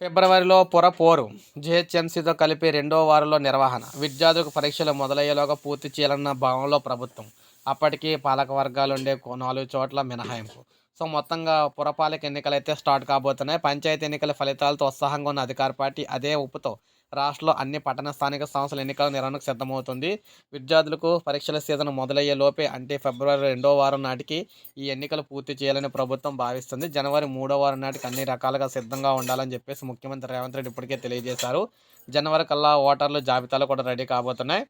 ఫిబ్రవరిలో పొర పోరు జిహెచ్ఎంసీతో కలిపి రెండో వారంలో నిర్వహణ. విద్యార్థులకు పరీక్షలు మొదలయ్యేలోగా పూర్తి చేయాలన్న భావంలో ప్రభుత్వం. అప్పటికి పాలక వర్గాలు ఉండే నాలుగు చోట్ల మినహాయింపు. సో మొత్తంగా పురపాలక ఎన్నికలు అయితే స్టార్ట్ కాబోతున్నాయి. పంచాయతీ ఎన్నికల ఫలితాలతో ఉత్సాహంగా ఉన్న అధికార పార్టీ అదే ఉప్పుతో రాష్ట్రంలో అన్ని పట్టణ స్థానిక సంస్థల ఎన్నికల నిర్వహణకు సిద్ధమవుతుంది. విద్యార్థులకు పరీక్షల సీజన్ మొదలయ్యే లోపే అంటే ఫిబ్రవరి రెండో వారం నాటికి ఈ ఎన్నికలు పూర్తి చేయాలని ప్రభుత్వం భావిస్తుంది. జనవరి మూడో వారం నాటికి అన్ని రకాలుగా సిద్ధంగా ఉండాలని చెప్పేసి ముఖ్యమంత్రి రేవంత్ రెడ్డి ఇప్పటికే తెలియజేశారు. జనవరి కల్లా ఓటర్లు జాబితాలు కూడా రెడీ కాబోతున్నాయి.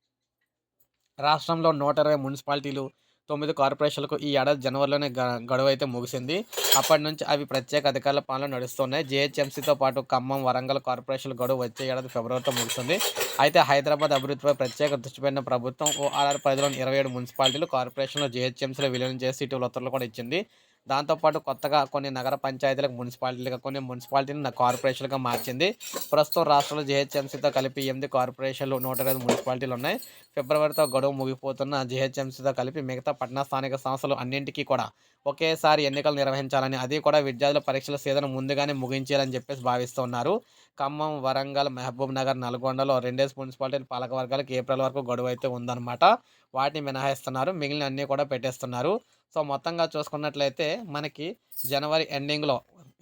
రాష్ట్రంలో నూట ఇరవై మున్సిపాలిటీలు తొమ్మిది కార్పొరేషన్లకు ఈ ఏడాది జనవరిలోనే గ- గడువు అయితే ముగిసింది. అప్పటి నుంచి అవి ప్రత్యేక అధికారుల పాలన నడుస్తున్నాయి. జేహెచ్ఎంసీతో పాటు ఖమ్మం వరంగల్ కార్పొరేషన్ గడువు వచ్చే ఏడాది ఫిబ్రవరితో ముగిస్తుంది అయితే హైదరాబాద్ అభివృద్ధిపై ప్రత్యేక దృష్టి పెట్టిన ప్రభుత్వం ఓఆర్ఆర్ పరిధిలోని ఇరవై ఏడు మున్సిపాలిటీలు కార్పొరేషన్లో జేహెచ్ఎంసీలో విలీనం చేసి ఇటీవల ఉత్తర్వులు కూడా ఇచ్చింది. దాంతోపాటు కొత్తగా కొన్ని నగర పంచాయతీలకు మున్సిపాలిటీలుగా కొన్ని మున్సిపాలిటీని కార్పొరేషన్లుగా మార్చింది. ప్రస్తుతం రాష్ట్రంలో జిహెచ్ఎంసీతో కలిపి ఎనిమిది కార్పొరేషన్లు నూట ఇరవై మున్సిపాలిటీలు ఉన్నాయి. ఫిబ్రవరితో గడువు ముగిపోతున్న జీహెచ్ఎంసీతో కలిపి మిగతా పట్టణ స్థానిక సంస్థలు అన్నింటికీ కూడా ఒకేసారి ఎన్నికలు నిర్వహించాలని అది కూడా విద్యార్థుల పరీక్షల సీజన్ ముందుగానే ముగించాలని చెప్పేసి భావిస్తున్నారు. ఖమ్మం వరంగల్ మహబూబ్ నగర్ నల్గొండలో రెండేసి మున్సిపాలిటీ పాలక వర్గాలకు ఏప్రిల్ వరకు గడువు అయితే ఉందన్నమాట. వాటిని మినహాయిస్తున్నారు. మిగిలిన అన్నీ కూడా పెట్టేస్తున్నారు. సో మొత్తంగా చూసుకున్నట్లయితే మనకి జనవరి ఎండింగ్లో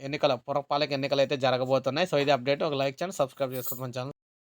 ఎన్నికల పురపాలక ఎన్నికలు అయితే జరగబోతున్నాయి. సో ఇది అప్డేట్. ఒక లైక్ చేయండి సబ్స్క్రైబ్ చేసుకోండి మన ఛానల్